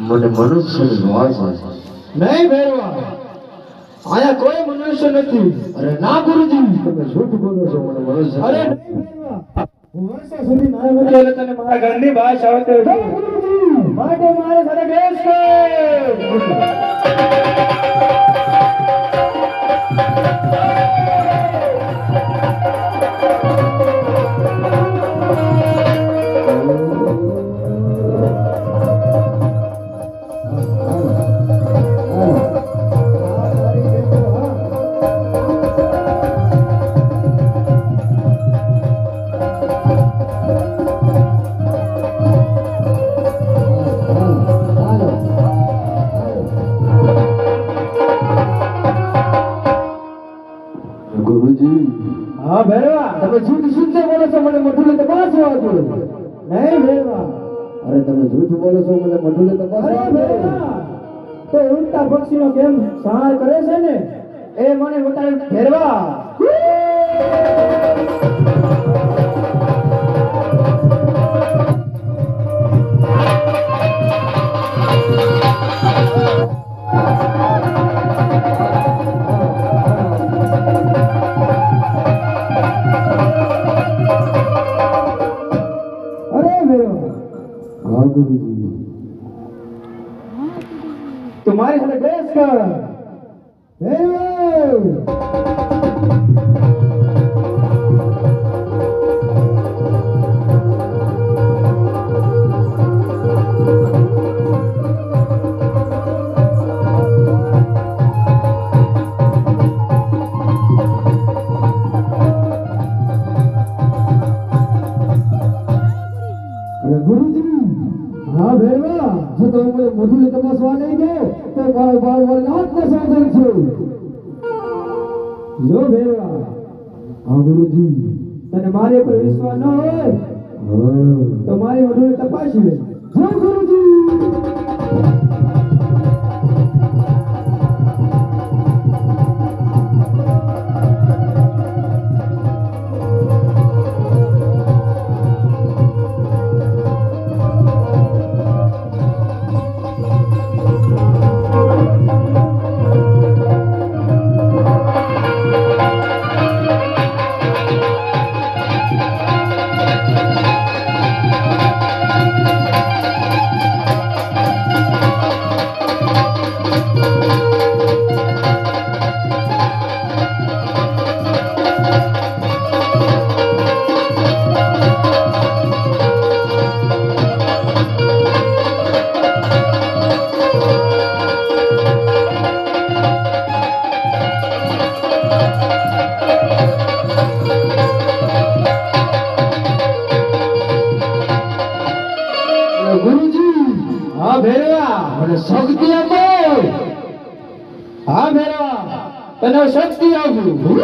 મને મનુષ્યની વાસ નહીં ભેરવા આયા કોઈ મનુષ્ય નથી. અરે ના ગુરુજી. તમે જૂઠ બોલો છો મને મનુષ્ય અરે નહીં ભેરવા હું વર્ષો સુધી ના મળ્યો એટલે તને મારા ઘરની બહાર આવતી માટે મારે સાથે બેસ તમે જૂઠ શુદ્ધ બોલો છો મને મઢુલે તપાસવા બોલો. નહીં ભેરવા. અરે તમે જૂઠ બોલો છો મને મઢુલે તો તપાસવા દો ભેરવા. તો ઉડતા પક્ષીનો કેમ સહાર કરે છે ને? એ મને બતાવ્યું ભેરવા. હા તમારી સાથે બેસ કર. હા ભેરવા જો તમે મને મઢુલે તપાસવા નહીં દો તો મારો બાળ વાળ નો સાધન છે. જો ભેરવા હા ગુરુજી. તને મારી પર વિશ્વાસ ન હોય હા. તો મારી મોઢું તપાસી લે જો ગુરુજી. હા ભેરવા મને શક્તિ આપો. હા ભેરવા તને શક્તિ આપું.